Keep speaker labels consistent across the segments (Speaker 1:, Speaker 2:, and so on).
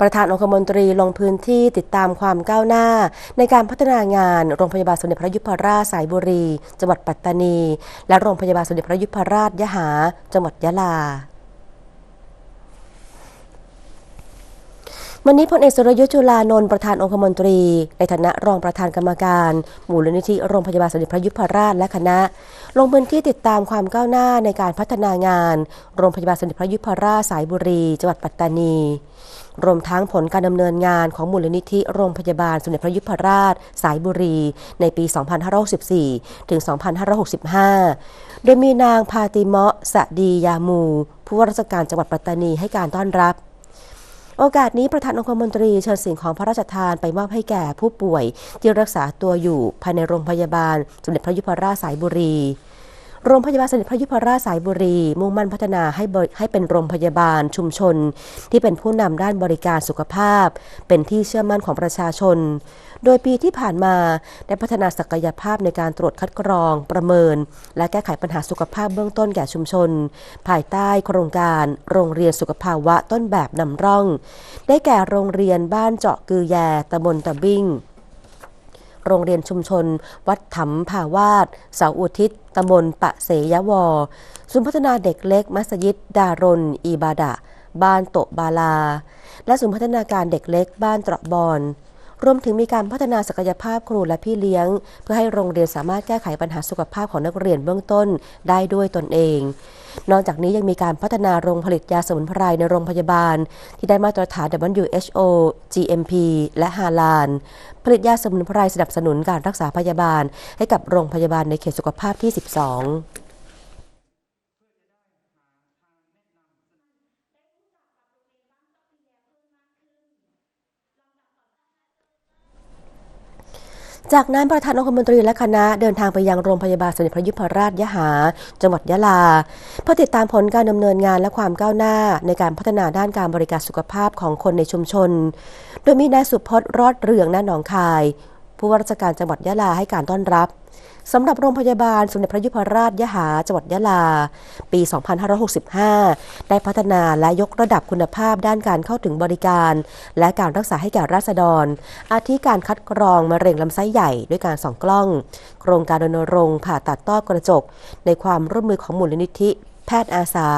Speaker 1: ประธานองคมนตรีลงพื้นที่ติดตามความก้าวหน้า ในการพัฒนางานโรงพยาบาลสมเด็จพระยุพราชสายบุรี จังหวัดปัตตานี และโรงพยาบาลสมเด็จพระยุพราชยะหา จังหวัดยะลา วันนี้พลเอกสุรยุทธ์จุลานนท์ประธานองคมนตรี ในฐานะรองประธานกรรมการมูลนิธิโรงพยาบาลสมเด็จพระยุพราชและคณะ ลงพื้นที่ติดตามความก้าวหน้าในการพัฒนางาน โรงพยาบาลสมเด็จพระยุพราชสายบุรี จังหวัดปัตตานี รวมทั้งผลการดำเนินงานของมูลนิธิโรงพยาบาลสมเด็จพระยุพราช สายบุรี ในปี 2564 ถึง 2565 โดยมีนางพาติเมาะสะดียามู ผู้ว่าราชการจังหวัดปัตตานีให้การต้อนรับ โอกาสนี้ประธานองคมนตรีเชิญสิ่งของพระราชทานไปมอบให้แก่ผู้ป่วย ที่รักษาตัวอยู่ภายในโรงพยาบาล สมเด็จพระยุพราชสายบุรีโรงพยาบาลสมเด็จพระยุพราชสายบุรี มุ่งมั่นพัฒนาให้ให้เป็นโรงพยาบาลชุมชน ที่เป็นผู้นำด้านบริการสุขภาพ เป็นที่เชื่อมั่นของประชาชน โดยปีที่ผ่านมาได้พัฒนาศักยภาพในการตรวจคัดกรอง ประเมิน และแก้ไขปัญหาสุขภาพเบื้องต้นแก่ชุมชน ภายใต้โครงการ โรงเรียนสุขภาวะต้นแบบนำร่อง ได้แก่โรงเรียนบ้านเจาะกือแยตำบลตะบิ้งโรงเรียนชุมชน วัดถำภาวาสเสาอุทิศตำบลปะเสยวอศูนย์พัฒนาเด็กเล็ก มัสยิด ดารนอีบาดะ บ้านโตบาลา และศูนย์พัฒนาการเด็กเล็ก บ้านตระบอน รวมถึงมีการพัฒนาศักยภาพครูและพี่เลี้ยง เพื่อให้โรงเรียนสามารถแก้ไขปัญหาสุขภาพของนักเรียนเบื้องต้นได้ด้วยตนเอง นอกจากนี้ยังมีการพัฒนาโรงผลิตยาสมุนไพรในโรงพยาบาล ที่ได้มาตรฐาน WHO GMP และฮาลานผลิตยาสมุนไพรสนับสนุนการรักษาพยาบาล ให้กับโรงพยาบาลในเขตสุขภาพที่ 12 จากนั้นประธานองคมนตรีและคณะเดินทางไปยังโรงพยาบาลสมเด็จพระยุพราชยะหา จังหวัดยะลา เพื่อติดตามผลการดำเนินงานและความก้าวหน้าในการพัฒนาด้านการบริการสุขภาพของคนในชุมชน โดยมีนายสุพจน์รอดเรืองหน้าหนองคาย ผู้ว่าราชการจังหวัดยะลาให้การต้อนรับสำหรับโรงพยาบาลสมเด็จพระยุพราชยะหาจังหวัดยะลา ปี 2565 ได้พัฒนาและยกระดับคุณภาพด้านการเข้าถึงบริการ และการรักษาให้แก่ราษฎร อาทิการคัดกรองมะเร็งลำไส้ใหญ่ด้วยการส่องกล้อง โครงการรณรงค์ผ่าตัดต้อกระจก ในความร่วมมือของมูลนิธิ แพทย์อาสา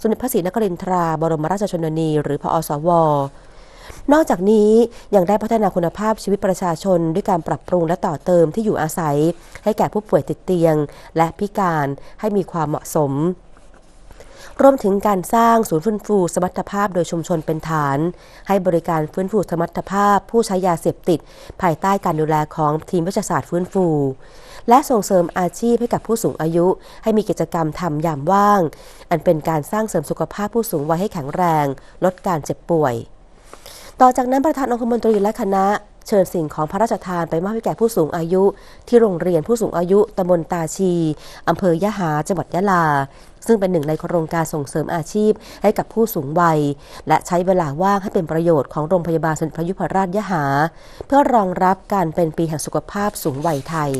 Speaker 1: สมเด็จพระศรีนครินทราบรมราชชนนี หรือพอสว นอกจากนี้ยังได้พัฒนาคุณภาพชีวิตประชาชน ด้วยการปรับปรุงและต่อเติมที่อยู่อาศัย ให้แก่ผู้ป่วยติดเตียง และพิการให้มีความเหมาะสมรวมถึงการสร้างศูนย์ฟื้นฟูสมรรถภาพโดยชุมชนเป็นฐาน ให้บริการฟื้นฟูสมรรถภาพ ผู้ใช้ยาเสพติด ภายใต้การดูแลของทีมวิชาศาสตร์ฟื้นฟู และส่งเสริมอาชีพให้กับผู้สูงอายุ ให้มีกิจกรรมทำยามว่าง อันเป็นการสร้างเสริมสุขภาพผู้สูงวัยให้แข็งแรง ลดการเจ็บป่วย ต่อจากนั้นประธานองคมนตรีและคณะ เชิญสิ่งของพระราชทานไปมอบให้แก่ผู้สูงอายุ ที่โรงเรียนผู้สูงอายุตำบลตาชีอำเภอยะหาจังหวัดยะลา ซึ่งเป็นหนึ่งในโครงการส่งเสริมอาชีพให้กับผู้สูงวัย และใช้เวลาว่างให้เป็นประโยชน์ของโรงพยาบาลสมเด็จพระยุพราชยะหา เพื่อรองรับการเป็นปีแห่งสุขภาพสูงวัยไทย